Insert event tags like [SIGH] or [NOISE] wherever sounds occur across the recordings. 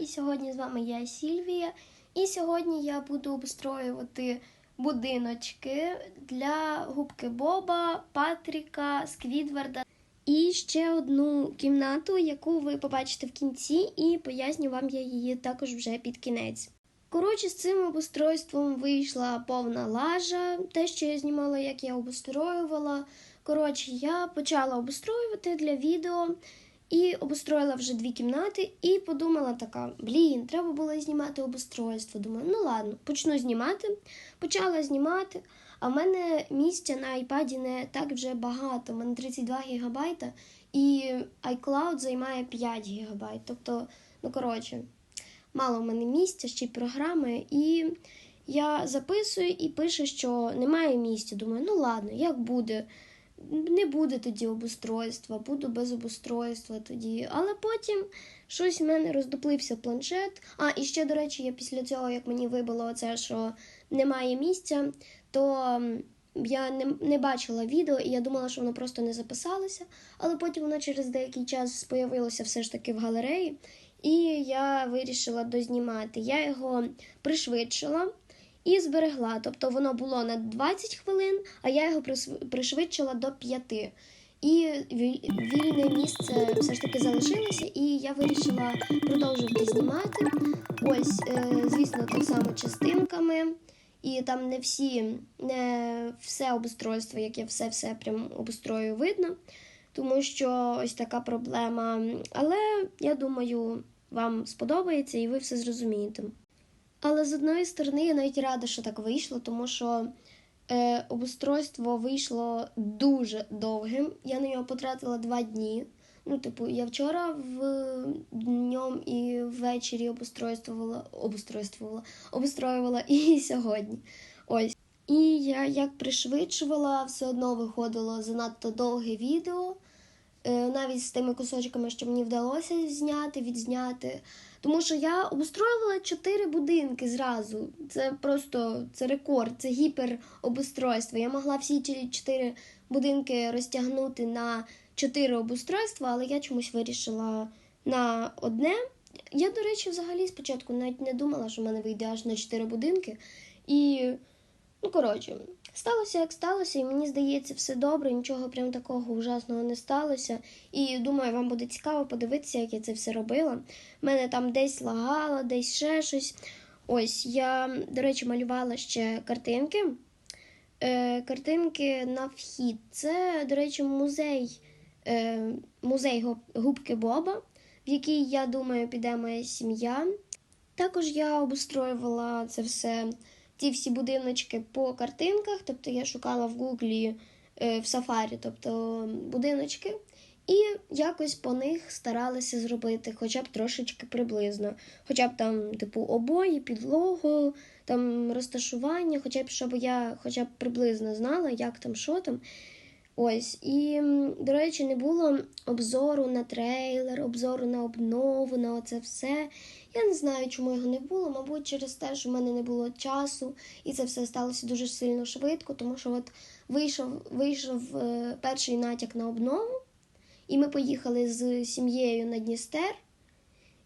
і сьогодні з вами я Сільвія. І сьогодні я буду обстроювати будиночки для губки Боба, Патріка, Сквідварда і ще одну кімнату, яку ви побачите в кінці, і поясню вам я її також вже під кінець. Коротше, з цим обустройством вийшла повна лажа. Те, що я знімала, як я обустроювала. Коротше, я почала обустроювати для відео і обустроїла вже дві кімнати, і подумала така: блін, треба було знімати обустройство. Думаю, ну ладно, почну знімати. Почала знімати. А в мене місця на iPad не так вже багато. У мене 32 гігабайта, і iCloud займає 5 гігабайт. Тобто, ну коротше, мало в мене місця, ще й програми. І я записую і пише, що немає місця. Думаю, ну ладно, як буде. Не буде тоді обустройства, буду без обустройства тоді. Але потім щось в мене роздуплився планшет. А, і ще, до речі, я після цього, як мені вибило це, що немає місця, то я не, не бачила відео, і я думала, що воно просто не записалося. Але потім воно через деякий час появилося все ж таки в галереї, і я вирішила дознімати. Я його пришвидшила і зберегла. Тобто воно було на 20 хвилин, а я його пришвидшила до 5. І вільне місце все ж таки залишилося, і я вирішила продовжувати знімати. Ось, е, звісно, так само частинками. І там не всі, не все обустройство, яке все-все прям обустрою видно, тому що ось така проблема. Але я думаю, вам сподобається і ви все зрозумієте. Але з одної сторони я навіть рада, що так вийшло, тому що е, обустройство вийшло дуже довгим. Я на нього потратила два дні. Ну, типу, я вчора в днем і ввечері обустройствувала, обустройствувала, обустроювала [LAUGHS] і сьогодні. Ось. І я як пришвидшувала, все одно виходило занадто довге відео. Е, навіть з тими кусочками, що мені вдалося зняти, відзняти. Тому що я обустроювала чотири будинки зразу. Це просто це рекорд, це гіперобустройство. Я могла всі ці чотири будинки розтягнути на чотири обустройства, але я чомусь вирішила на одне. Я, до речі, взагалі спочатку навіть не думала, що в мене вийде аж на чотири будинки. І, ну, коротше, сталося як сталося, і мені здається, все добре, нічого прям такого ужасного не сталося. І думаю, вам буде цікаво подивитися, як я це все робила. Мене там десь лагало, десь ще щось. Ось я, до речі, малювала ще картинки. Е, картинки на вхід. Це, до речі, музей, е, музей губки Боба, в який, я думаю, піде моя сім'я. Також я обустроювала це все, ті всі будиночки по картинках. Тобто я шукала в Гуглі е, в Сафарі, тобто будиночки, і якось по них старалася зробити, хоча б трошечки приблизно. Хоча б там, типу, обої, підлогу, там розташування, хоча б щоб я хоча б приблизно знала, як там, що там. Ось, і, до речі, не було обзору на трейлер, обзору на обнову, на оце все. Я не знаю, чому його не було. Мабуть, через те, що в мене не було часу, і це все сталося дуже сильно швидко, тому що от вийшов, вийшов е, перший натяк на обнову, і ми поїхали з сім'єю на Дністер.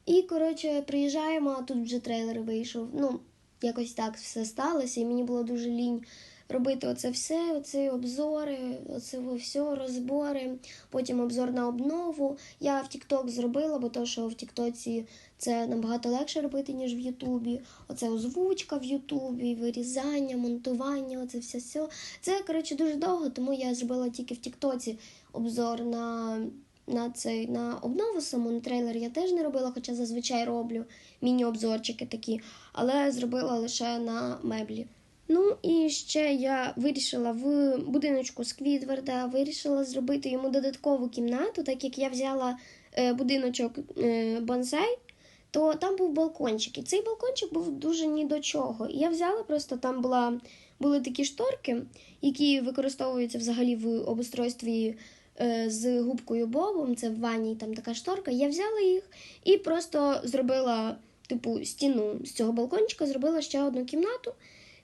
І, коротше, приїжджаємо, а тут вже трейлер вийшов. Ну, якось так все сталося, і мені було дуже лінь робити оце все, оці обзори, оце все, розбори, потім обзор на обнову. Я в TikTok зробила, бо то, що в Тіктоці це набагато легше робити, ніж в Ютубі. Оце озвучка в Ютубі, вирізання, монтування, оце все все. Це, коротше, дуже довго, тому я зробила тільки в Тіктоці обзор на. На цей на обнову саму на трейлер я теж не робила, хоча зазвичай роблю міні-обзорчики такі, але зробила лише на меблі. Ну і ще я вирішила в будиночку Сквідварда, вирішила зробити йому додаткову кімнату, так як я взяла е, будиночок е, бонсай, то там був балкончик. І цей балкончик був дуже ні до чого. Я взяла просто там була, були такі шторки, які використовуються взагалі в обустройстві е, з губкою Бобом. Це в ванні там така шторка. Я взяла їх і просто зробила типу стіну з цього балкончика, зробила ще одну кімнату.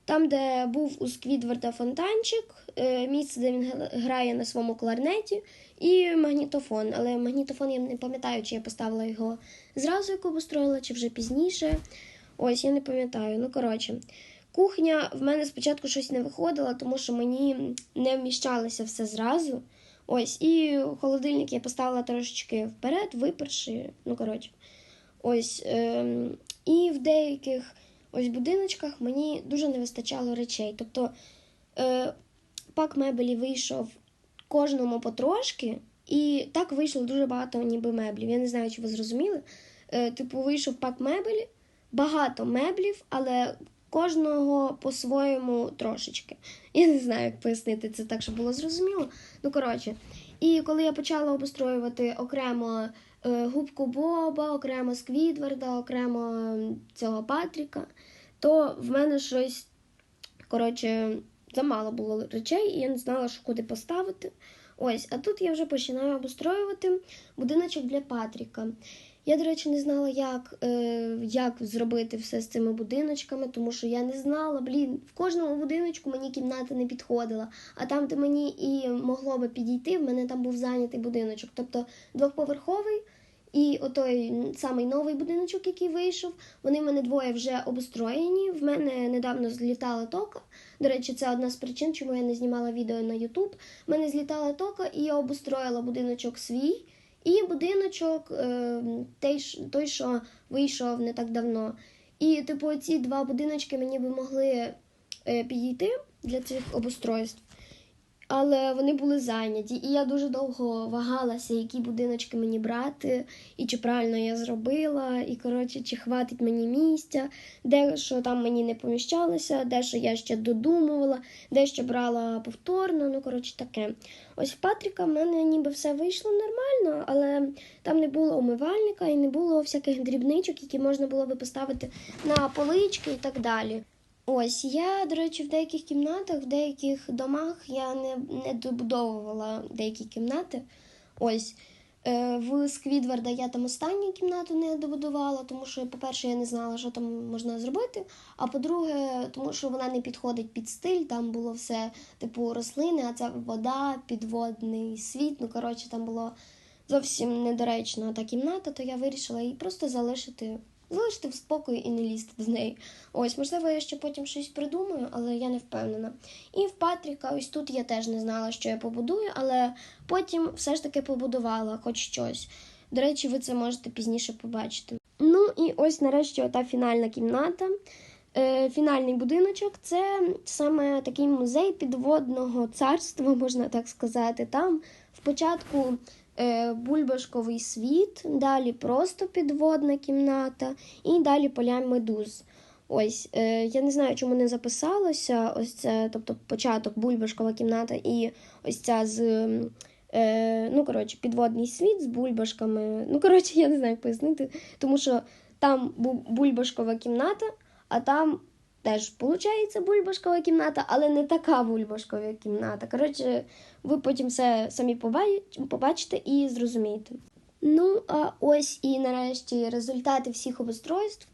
Там, де був у Сквідварда фонтанчик, е, місце, де він грає на своєму кларнеті, і магнітофон. Але магнітофон я не пам'ятаю, чи я поставила його зразу, як обустроїла, чи вже пізніше. Ось, я не пам'ятаю. Ну, коротше, кухня в мене спочатку щось не виходила, тому що мені не вміщалося все зразу. Ось, і холодильник я поставила трошечки вперед, виперши. Ну, коротше. Ось. Ем, і в деяких ось будиночках мені дуже не вистачало речей. Тобто е, пак мебелі вийшов кожному потрошки, і так вийшло дуже багато ніби меблів. Я не знаю, чи ви зрозуміли. Е, типу, вийшов пак мебелі, багато меблів, але кожного по-своєму трошечки. [LAUGHS] Я не знаю, як пояснити це так, щоб було зрозуміло. Ну, коротше. І коли я почала обустроювати окремо губку Боба, окремо Сквідварда, окремо цього Патріка, то в мене щось, коротше, замало було речей, і я не знала, що куди поставити. Ось, а тут я вже починаю обустроювати будиночок для Патріка. Я, до речі, не знала, як, е, як зробити все з цими будиночками, тому що я не знала, блін, в кожному будиночку мені кімната не підходила. А там, де мені і могло би підійти, в мене там був зайнятий будиночок. Тобто двохповерховий і отой самий новий будиночок, який вийшов, вони в мене двоє вже обустроєні. В мене недавно злітала тока. До речі, це одна з причин, чому я не знімала відео на YouTube. В мене злітала тока, і я обустроїла будиночок свій. І будиночок, е, той, що вийшов не так давно. І, типу, ці два будиночки мені би могли е, підійти для цих обустройств. Але вони були зайняті, і я дуже довго вагалася, які будиночки мені брати, і чи правильно я зробила, і коротше, чи хватить мені місця, де що там мені не поміщалося, де що я ще додумувала, де що брала повторно. Ну, коротше, таке. Ось в Патріка в мене ніби все вийшло нормально, але там не було умивальника і не було всяких дрібничок, які можна було би поставити на полички і так далі. Ось я, до речі, в деяких кімнатах, в деяких домах я не, не добудовувала деякі кімнати. Ось е, в Сквідварда я там останню кімнату не добудувала, тому що, по-перше, я не знала, що там можна зробити. А по-друге, тому що вона не підходить під стиль, там було все типу рослини, а це вода, підводний світ. Ну, коротше, там було зовсім недоречна та кімната, то я вирішила її просто залишити. Залишити в спокої і не лізти з неї. Ось, можливо, я ще потім щось придумаю, але я не впевнена. І в Патріка, ось тут я теж не знала, що я побудую, але потім все ж таки побудувала хоч щось. До речі, ви це можете пізніше побачити. Ну і ось нарешті ота фінальна кімната. Е, фінальний будиночок це саме такий музей підводного царства, можна так сказати. Там спочатку бульбашковий світ, далі просто підводна кімната і далі поля медуз. Ось, е, я не знаю, чому не записалося. Ось це, тобто початок бульбашкова кімната і ось ця з. Е, ну, коротше, підводний світ з бульбашками. Ну, коротше, я не знаю, як пояснити, тому що там бу- бульбашкова кімната, а там теж виходить бульбашкова кімната, але не така бульбашкова кімната. Коротше, ви потім все самі побачите і зрозумієте. Ну, а ось і нарешті результати всіх обустройств.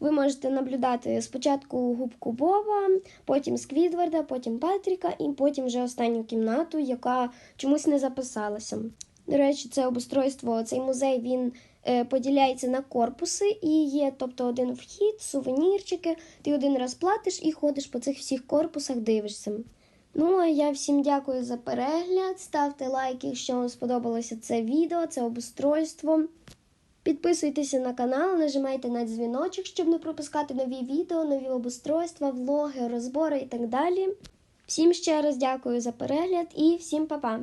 Ви можете наблюдати спочатку губку Боба, потім Сквідварда, потім Патріка, і потім вже останню кімнату, яка чомусь не записалася. До речі, це обустройство, цей музей він поділяється на корпуси і є, тобто, один вхід, сувенірчики. Ти один раз платиш і ходиш по цих всіх корпусах, дивишся. Ну, а я всім дякую за перегляд. Ставте лайк, якщо вам сподобалося це відео, це обустройство. Підписуйтеся на канал, нажимайте на дзвіночок, щоб не пропускати нові відео, нові обустройства, влоги, розбори і так далі. Всім ще раз дякую за перегляд і всім па-па!